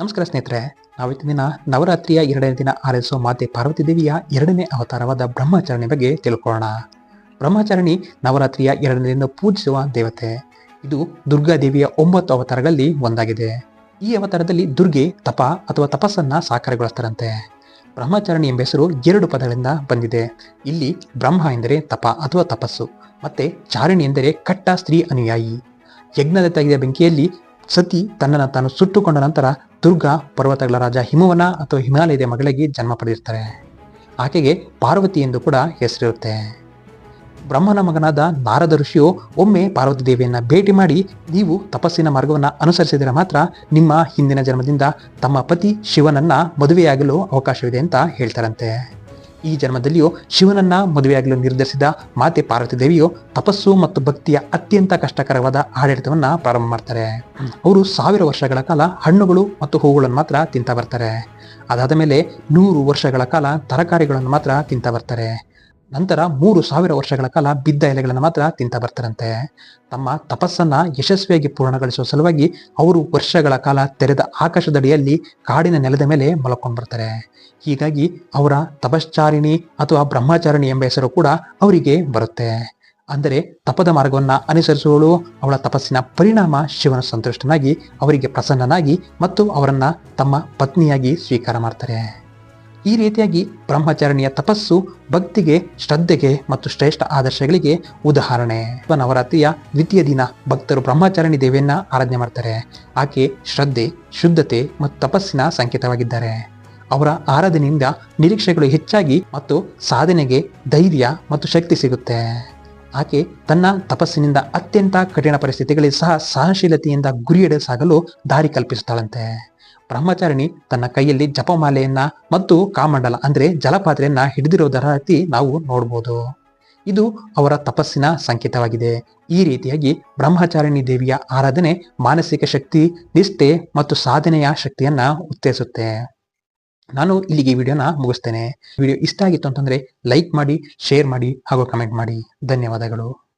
ನಮಸ್ಕಾರ ಸ್ನೇಹಿತರೆ ನಾವಿತ್ತು ದಿನ ನವರಾತ್ರಿಯ ಎರಡನೇ ದಿನ ಆರೈಸೋ ಮಾತೆ ಪಾರ್ವತಿ ದೇವಿಯ ಎರಡನೇ ಅವತಾರವಾದ ಬ್ರಹ್ಮಚಾರಣಿ ಬಗ್ಗೆ ತಿಳ್ಕೊಳ್ಳೋಣ. ಬ್ರಹ್ಮಚಾರಣಿ ನವರಾತ್ರಿಯ ಎರಡನೇ ದಿನ ಪೂಜಿಸುವ ದೇವತೆ. ಇದು ದುರ್ಗಾ ದೇವಿಯ ಒಂಬತ್ತು ಅವತಾರಗಳಲ್ಲಿ ಒಂದಾಗಿದೆ. ಈ ಅವತಾರದಲ್ಲಿ ದುರ್ಗೆ, ತಪ ಅಥವಾ ತಪಸ್ಸನ್ನು ಸಾಕಾರಗೊಳಿಸ್ತಾರಂತೆ. ಬ್ರಹ್ಮಚಾರಣಿ ಎಂಬ ಹೆಸರು ಎರಡು ಪದಗಳಿಂದ ಬಂದಿದೆ. ಇಲ್ಲಿ ಬ್ರಹ್ಮ ಎಂದರೆ ತಪ ಅಥವಾ ತಪಸ್ಸು, ಮತ್ತೆ ಚಾರಣಿ ಎಂದರೆ ಕಟ್ಟ ಸ್ತ್ರೀ ಅನುಯಾಯಿ. ಯಜ್ಞದ ತೆಗೆದ ಬೆಂಕಿಯಲ್ಲಿ ಸತಿ ತನ್ನನ್ನು ತಾನು ಸುಟ್ಟುಕೊಂಡ ನಂತರ ದುರ್ಗಾ ಪರ್ವತಗಳ ರಾಜ ಹಿಮವನ ಅಥವಾ ಹಿಮಾಲಯದ ಮಗಳಿಗೆ ಜನ್ಮ ಪಡೆದಿರ್ತಾರೆ ಆಕೆಗೆ ಪಾರ್ವತಿ ಎಂದು ಕೂಡ ಹೆಸರಿರುತ್ತೆ. ಬ್ರಹ್ಮನ ಮಗನಾದ ನಾರದ ಋಷಿಯು ಒಮ್ಮೆ ಪಾರ್ವತಿ ದೇವಿಯನ್ನು ಭೇಟಿ ಮಾಡಿ, ನೀವು ತಪಸ್ಸಿನ ಮಾರ್ಗವನ್ನು ಅನುಸರಿಸಿದರೆ ಮಾತ್ರ ನಿಮ್ಮ ಹಿಂದಿನ ಜನ್ಮದಿಂದ ತಮ್ಮ ಪತಿ ಶಿವನನ್ನು ಮದುವೆಯಾಗಲು ಅವಕಾಶವಿದೆ ಅಂತ ಹೇಳ್ತಾರಂತೆ. ಈ ಜನ್ಮದಲ್ಲಿಯೂ ಶಿವನನ್ನ ಮದುವೆಯಾಗಲು ನಿರ್ಧರಿಸಿದ ಮಾತೆ ಪಾರ್ವತಿ ದೇವಿಯು ತಪಸ್ಸು ಮತ್ತು ಭಕ್ತಿಯ ಅತ್ಯಂತ ಕಷ್ಟಕರವಾದ ಆಡಳಿತವನ್ನ ಪ್ರಾರಂಭ ಮಾಡ್ತಾರೆ. ಅವರು ಸಾವಿರ ವರ್ಷಗಳ ಕಾಲ ಹಣ್ಣುಗಳು ಮತ್ತು ಹೂವುಗಳನ್ನು ಮಾತ್ರ ತಿಂತ ಬರ್ತಾರೆ. ಅದಾದ ಮೇಲೆ ನೂರು ವರ್ಷಗಳ ಕಾಲ ತರಕಾರಿಗಳನ್ನು ಮಾತ್ರ ತಿಂತ ಬರ್ತಾರೆ. ನಂತರ ಮೂರು ಸಾವಿರ ವರ್ಷಗಳ ಕಾಲ ಬಿದ್ದ ಎಲೆಗಳನ್ನು ಮಾತ್ರ ತಿಂತ ಬರ್ತಾರಂತೆ. ತಮ್ಮ ತಪಸ್ಸನ್ನ ಯಶಸ್ವಿಯಾಗಿ ಪೂರ್ಣಗೊಳಿಸುವ ಸಲುವಾಗಿ ಅವರು ವರ್ಷಗಳ ಕಾಲ ತೆರೆದ ಆಕಾಶದಡಿಯಲ್ಲಿ ಕಾಡಿನ ನೆಲದ ಮೇಲೆ ಮಲ್ಕೊಂಡು ಬರ್ತಾರೆ. ಹೀಗಾಗಿ ಅವರ ತಪಶ್ಚಾರಿಣಿ ಅಥವಾ ಬ್ರಹ್ಮಚಾರಿಣಿ ಎಂಬ ಹೆಸರು ಕೂಡ ಅವರಿಗೆ ಬರುತ್ತೆ. ಅಂದರೆ ತಪದ ಮಾರ್ಗವನ್ನ ಅನುಸರಿಸುವಳು, ಅವಳ ತಪಸ್ಸಿನ ಪರಿಣಾಮ ಶಿವನ ಸಂತುಷ್ಟನಾಗಿ, ಅವರಿಗೆ ಪ್ರಸನ್ನನಾಗಿ ಮತ್ತು ಅವರನ್ನು ತಮ್ಮ ಪತ್ನಿಯಾಗಿ ಸ್ವೀಕಾರ ಮಾಡ್ತಾರೆ. ಈ ರೀತಿಯಾಗಿ ಬ್ರಹ್ಮಚರಣಿಯ ತಪಸ್ಸು, ಭಕ್ತಿಗೆ, ಶ್ರದ್ಧೆಗೆ ಮತ್ತು ಶ್ರೇಷ್ಠ ಆದರ್ಶಗಳಿಗೆ ಉದಾಹರಣೆ. ನವರಾತ್ರಿಯ ದ್ವಿತೀಯ ದಿನ ಭಕ್ತರು ಬ್ರಹ್ಮಚರಣಿ ದೇವಿಯನ್ನ ಆರಾಧನೆ ಮಾಡ್ತಾರೆ. ಆಕೆ ಶ್ರದ್ಧೆ, ಶುದ್ಧತೆ ಮತ್ತು ತಪಸ್ಸಿನ ಸಂಕೇತವಾಗಿದ್ದಾರೆ. ಅವರ ಆರಾಧನೆಯಿಂದ ನಿರೀಕ್ಷೆಗಳು ಹೆಚ್ಚಾಗಿ ಮತ್ತು ಸಾಧನೆಗೆ ಧೈರ್ಯ ಮತ್ತು ಶಕ್ತಿ ಸಿಗುತ್ತೆ. ಆಕೆ ತನ್ನ ತಪಸ್ಸಿನಿಂದ ಅತ್ಯಂತ ಕಠಿಣ ಪರಿಸ್ಥಿತಿಗಳಲ್ಲಿ ಸಹ ಸಹನಶೀಲತೆಯಿಂದ ಗುರಿಯೆಡೆ ಸಾಗಲು ದಾರಿ ಕಲ್ಪಿಸುತ್ತಾಳಂತೆ. ಬ್ರಹ್ಮಚಾರಿಣಿ ತನ್ನ ಕೈಯಲ್ಲಿ ಜಪಮಾಲೆಯನ್ನ ಮತ್ತು ಕಾಮಂಡಲ ಅಂದ್ರೆ ಜಲಪಾತ್ರೆಯನ್ನ ಹಿಡಿದಿರುವುದರ ರೀತಿ ನಾವು ನೋಡ್ಬೋದು. ಇದು ಅವರ ತಪಸ್ಸಿನ ಸಂಕೇತವಾಗಿದೆ. ಈ ರೀತಿಯಾಗಿ ಬ್ರಹ್ಮಚಾರಿಣಿ ದೇವಿಯ ಆರಾಧನೆ ಮಾನಸಿಕ ಶಕ್ತಿ, ನಿಷ್ಠೆ ಮತ್ತು ಸಾಧನೆಯ ಶಕ್ತಿಯನ್ನ ಉತ್ತೇಜಿಸುತ್ತೆ. ನಾನು ಇಲ್ಲಿಗೆ ವಿಡಿಯೋನ ಮುಗಿಸ್ತೇನೆ. ವಿಡಿಯೋ ಇಷ್ಟ ಆಗಿತ್ತು ಅಂತಂದ್ರೆ ಲೈಕ್ ಮಾಡಿ, ಶೇರ್ ಮಾಡಿ ಹಾಗೂ ಕಮೆಂಟ್ ಮಾಡಿ. ಧನ್ಯವಾದಗಳು.